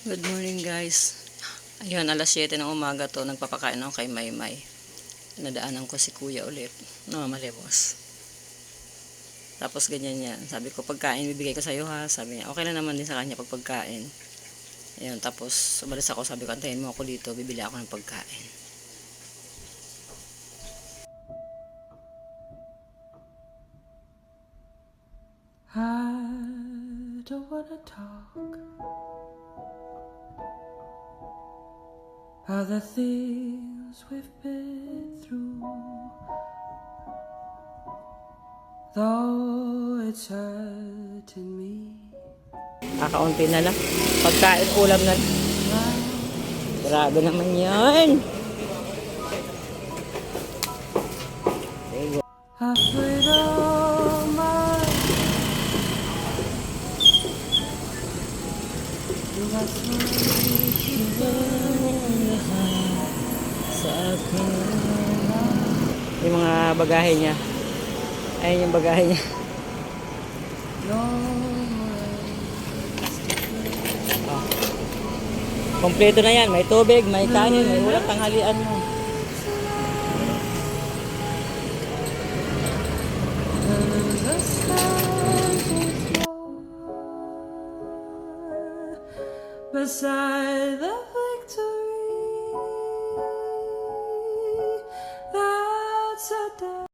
Good morning guys. Ayun, alas 7 ng umaga to, nagpapakain ako kay Maymay. Nadaanan ko si kuya ulit. Namamalibos. Tapos ganyan yan. Sabi ko, pagkain, bibigay ko sa'yo ha. Sabi niya, okay lang naman din sa kanya pag pagkain. Ayun, tapos umalis ako, sabi ko, antayin mo ako dito, bibili ako ng pagkain. I don't wanna talk about the things we've been through. Though it's hurting me. Kakaunti na lang. Pagkain, kulam na. Grabe naman. I played all my You got Yung mga bagahe niya. Ayun yung bagahe niya. Oh. Kompleto na yan. May tubig, may kanin, may ulam, tanghalian mo. Beside the. Sada